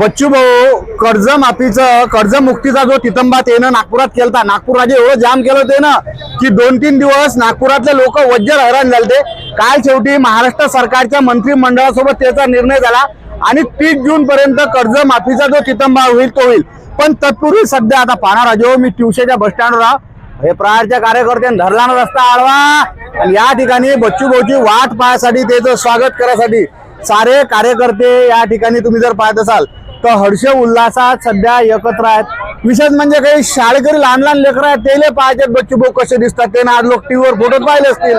बच्चू भाऊ कर्जमाफीचं कर्जमुक्तीचा जो तितंबा येणं नागपुरात केलता. नागपूर राज्य एवढं जाम केलं होते ना की दोन तीन दिवस नागपुरातले लोक वज्जर हैराण झाले काल शेवटी महाराष्ट्र सरकारच्या मंत्रिमंडळासोबत त्याचा निर्णय झाला आणि तीस जून पर्यंत कर्जमाफीचा जो तितंबा होईल तो होईल. पण तत्पूर्वी सध्या आता पाहणार राजे मी ट्युशेच्या बस स्टँडवर आहो. हे प्रहारच्या कार्यकर्त्यांनी धरला ना रस्ता आडवा आणि या ठिकाणी बच्चू भाऊची वाट पाहण्यासाठी त्याचं स्वागत करायसाठी सारे कार्यकर्ते या ठिकाणी तुम्ही जर पाहत असाल तर हर्ष उल्हासात सध्या एकत्र आहेत. विशेष म्हणजे काही शाळकरी लहान लहान लेकरं आहेत तेले पाहायचे बच्चू भाऊ कसे दिसतात ते ना आज लोक टीव्हीवर फोटो पाहिले असतील.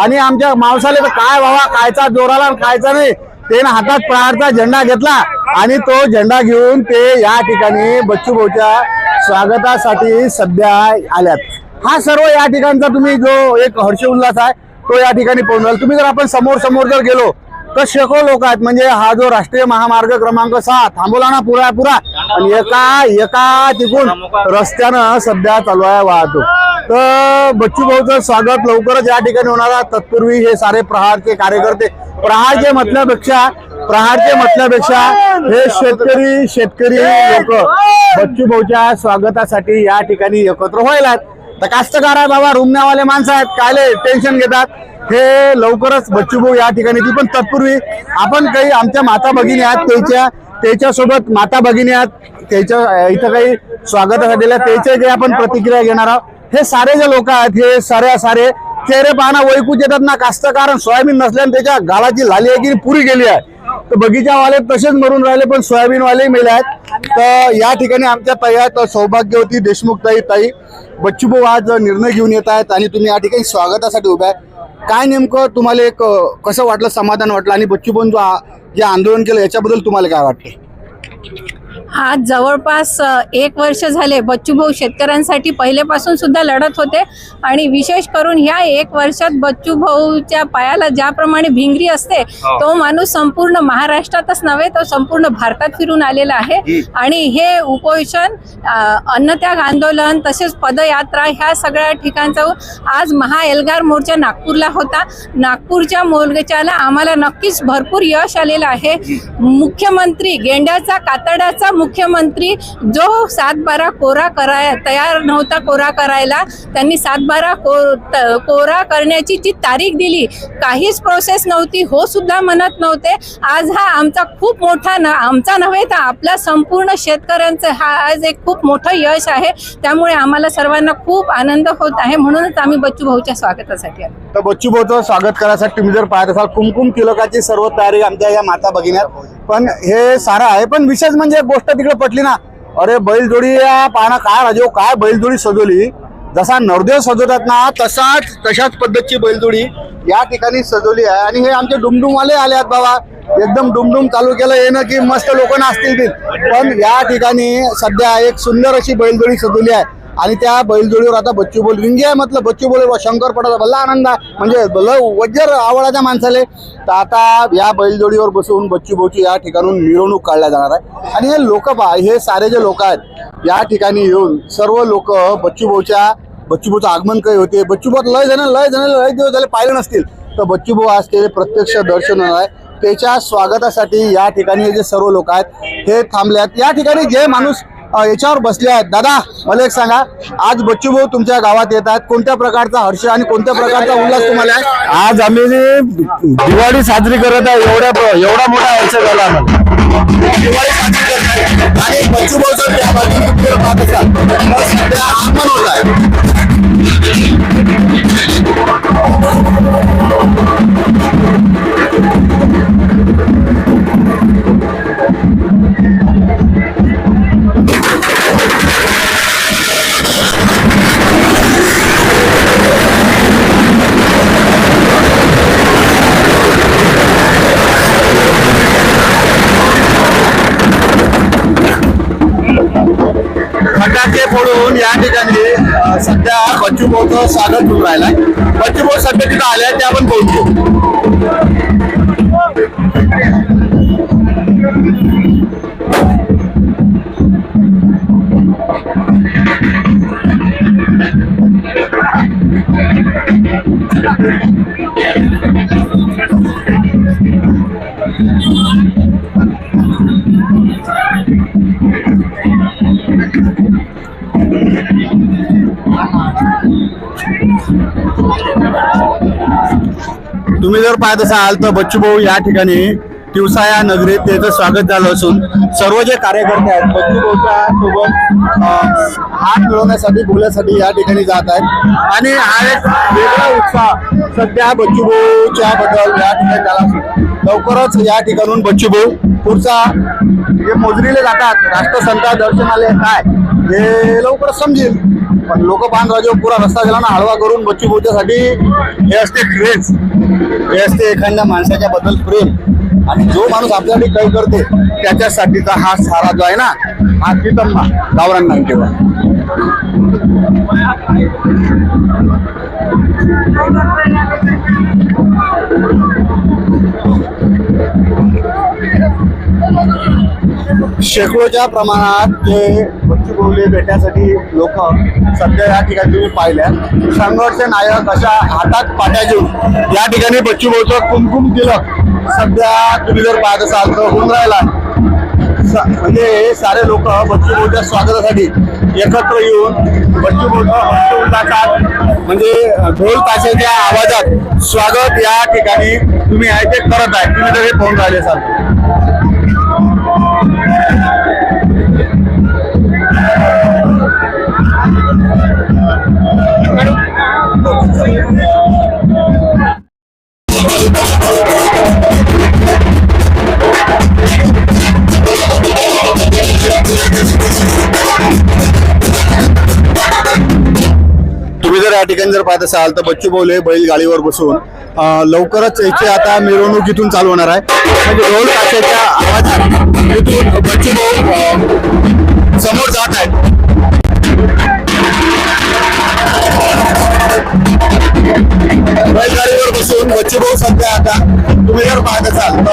आणि आमच्या मावसाले तर काय व्हावा खायचा जोराला कायचा खायचा नाही. ते हातात प्रहारचा झेंडा घेतला आणि तो झेंडा घेऊन ते या ठिकाणी बच्चू भाऊच्या स्वागतासाठी सध्या आल्यात. हा सर्व या ठिकाणचा तुम्ही जो एक हर्ष उल्हास आहे तो या ठिकाणी पोहोचला तुम्ही जर आपण समोर समोर जर गेलो तर शेकडो लोक आहेत? म्हणजे हा जो राष्ट्रीय महामार्ग क्रमांक सहा थांबवला ना पुरा पुरा. आणि एका एका तिकून रस्त्यानं सध्या चालू आहे वाहतूक. तर बच्चू भाऊचं स्वागत लवकरच या ठिकाणी होणार आहे. तत्पूर्वी हे सारे प्रहारचे कार्यकर्ते प्रहारचे म्हटल्यापेक्षा प्रहारचे म्हटल्यापेक्षा हे शेतकरी शेतकरी लोक बच्चू भाऊच्या स्वागतासाठी या ठिकाणी एकत्र व्हायला तर कास्तकार आहे बाबा रुमण्यावाले माणसं आहेत. कायले टेन्शन घेतात. हे लवकरच बच्चूभाऊ या ठिकाणी येतील. पण तत्पूर्वी आपण काही आमच्या माता भगिनी आहेत त्याच्या त्याच्यासोबत माता भगिनी आहेत त्याच्या इथं काही स्वागतासाठी त्याच्या त्याचे काही आपण प्रतिक्रिया घेणार आहोत. हे सारे जे लोक आहेत हे सारे सारे चेहरे पाहणं वैकूच येतात ना कास्तकार सोयाबीन नसल्याने त्याच्या गालाची लाली आहे की पुरी गेली आहे. तर बगीचावाले तसेच मरून राहिले पण सोयाबीनवालेही मेले आहेत. तर या ठिकाणी आमच्या ताई आहेत सौभाग्यवती देशमुख ताई. ताई बच्चू आज निर्णय घेऊन येत आहेत आणि तुम्ही या ठिकाणी स्वागतासाठी उभ्या आहे काय नेमकं तुम्हाला एक कसं वाटलं समाधान वाटलं? आणि बच्चू जो जे आंदोलन केलं याच्याबद्दल तुम्हाला काय वाटतं आज जवळपास एक वर्ष झाले बच्चूभाऊ शेतकऱ्यांसाठी पहिलेपासून सुद्धा लढत होते. आणि विशेष करून ह्या एक वर्षात बच्चूभाऊच्या पायाला ज्याप्रमाणे भिंगरी असते तो माणूस संपूर्ण महाराष्ट्रातच नव्हे तो संपूर्ण भारतात फिरून आलेला आहे. आणि हे उपोषण अन्नत्याग आंदोलन तसेच पदयात्रा ह्या सगळ्या ठिकाणचा आज महा एल्गार मोर्चा नागपूरला होता. नागपूरच्या मोर्चाला आम्हाला नक्कीच भरपूर यश आलेलं आहे. मुख्यमंत्री गेंड्याचा कातडाचा मुख्यमंत्री जो सातबारा कोरा कराय तयार नव्हता कोरा करायला त्यांनी सातबारा को त- कोरा करण्याची जी तारीख दिली काहीच प्रोसेस नव्हती हो सुद्धा म्हणत नव्हते. आज हा आमचा खूप मोठा न आमचा नव्हे तर आपला संपूर्ण शेतकऱ्यांचं हा आज एक खूप मोठं यश आहे. त्यामुळे आम्हाला सर्वांना खूप आनंद होत आहे. म्हणूनच आम्ही बच्चू भाऊच्या स्वागतासाठी आलो. तर बच्चू भाऊचं स्वागत करायसाठी तुम्ही जर पाहत असाल कुमकुम तिलकाची सर्व तयारी आमच्या या माता भगिन्यात पण हे सारं आहे पण विशेष म्हणजे एक गोष्ट तिकडे पटली ना. अरे बैलजोडी या पाहणं काय राजो काय बैलजोडी सजवली? जसा नरदेव सजवतात ना तसाच तशाच पद्धतीची बैलजोडी या ठिकाणी सजवली आहे. आणि हे आमचे डुमडुमवाले आले आहेत बाबा. एकदम डुमडुम चालू केलं येणं की मस्त लोक नाचतील पण या ठिकाणी सध्या एक सुंदर अशी बैलजोडी सजवली आहे. आणि त्या बैलजोडीवर आता बच्चू बोल रिंगे आहे म्हटलं बच्चू बोल शंकर पडाचा भल्ला आनंद आहे. म्हणजे भलं वज्र आवडाच्या माणसाले. तर आता या बैलजोडीवर बसून बच्चू भाऊची या ठिकाणून मिरवणूक काढल्या जाणार आहे. आणि हे लोक पहा हे सारे जे लोक आहेत या ठिकाणी येऊन सर्व लोक बच्चू भाऊच्या बच्चू भाऊचं आगमन काही होते. बच्चू भाऊ लय जण लय जण लय दिवस झाले पाहिले नसतील. तर बच्चू भाऊ आज ते प्रत्यक्ष दर्शन होणार आहे. त्याच्या स्वागतासाठी या ठिकाणी हे जे सर्व लोक आहेत हे थांबले आहेत या ठिकाणी जे माणूस याच्यावर बसले आहेत. दादा मला एक सांगा. आज बच्चू भाऊ तुमच्या गावात येत आहेत. कोणत्या प्रकारचा हर्ष आणि कोणत्या प्रकारचा उल्हास तुम्हाला आहे? आज आम्ही दिवाळी साजरी करत आहे एवढ्या एवढा मोठा आयुष्य झाला दिवाळी साजरी आणि बच्चू भाऊचं आगमन होत आहे. फटाके फोडून या ठिकाणी सध्या बच्चू भाऊचं स्वागत होऊन राहिलाय. बच्चू भाऊ सध्या तिथं आले आहेत, ते आपण बोलतो तुम्ही जर पाहत असाल तर बच्चू भाऊ या ठिकाणी दिवसा या नगरीत त्याचं स्वागत झालं असून सर्व जे कार्यकर्ते आहेत बच्चू भाऊच्या सोबत हात मिळवण्यासाठी बोलण्यासाठी या ठिकाणी जात आहेत. आणि हा एक वेगळा उत्साह सध्या बच्चू भाऊच्या बद्दल या ठिकाणी झाला असून. लवकरच या ठिकाणून बच्चू भाऊ पुढचा जे मोजरीले जातात. राष्ट्रसंत दर्शनालय काय? हे लवकरच समजेल. पण लोक राजे पुरा रस्ता गेला ना हळवा करून बच्ची पोहोचण्यासाठी हे असते क्रेज हे असते एखाद्या माणसाच्या बद्दल प्रेम आणि जो माणूस आपल्यासाठी काही करते त्याच्यासाठीचा हा सारा जो आहे ना हा पितम्मा गावरांना ठेवा Thank you. शेकडोच्या प्रमाणात ते बच्चू भेटण्यासाठी लोक सध्या या ठिकाणी तुम्ही पाहिल्या. संघर्ष नायक अशा हातात पाट्या घेऊन या ठिकाणी बच्चू कुमकुम तिलक सध्या तुम्ही जर पाहत असाल तर होऊन राहिला. स- म्हणजे हे सारे लोक बच्चू स्वागतासाठी एकत्र येऊन बच्चू म्हणजे ढोल ताशाच्या आवाजात स्वागत या ठिकाणी तुम्ही आहे ते करत आहे. तुम्ही तर हे पाहून राहिले असाल. तुम्ही जर या ठिकाणी जर पाहत असाल तर बच्चू बोले गाडीवर बसून लवकरच याची आता मिरवणूक इथून चालू होणार आहे. म्हणजे ढोल ताशाच्या आवाजात इथून बच्चू भाऊ समोर जात आहेत. बैलगाडीवर भाऊ सध्या आता तुम्ही जर पाहत असाल.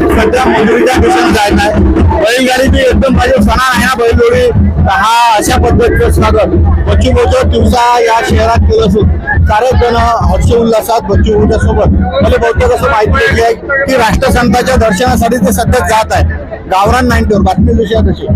तर सध्या मंजुरीच्या दिशेने जायचं आहे. बैलगाडीची एकदम पाहिजे सणा आहे ना बैलजोडी. हा अशा पद्धतीचं स्वागत. बच्चू भाऊचं दिवसा या शहरात केलं असून. सारे जण हर्ष उल्हासात बच्चू भाऊच्या सोबत. मला बहुतेक असं माहिती दिली आहे की राष्ट्रसंताच्या दर्शनासाठी ते सध्या जात आहे गावरान नाईन्टीवर बातमी दुसऱ्या तशी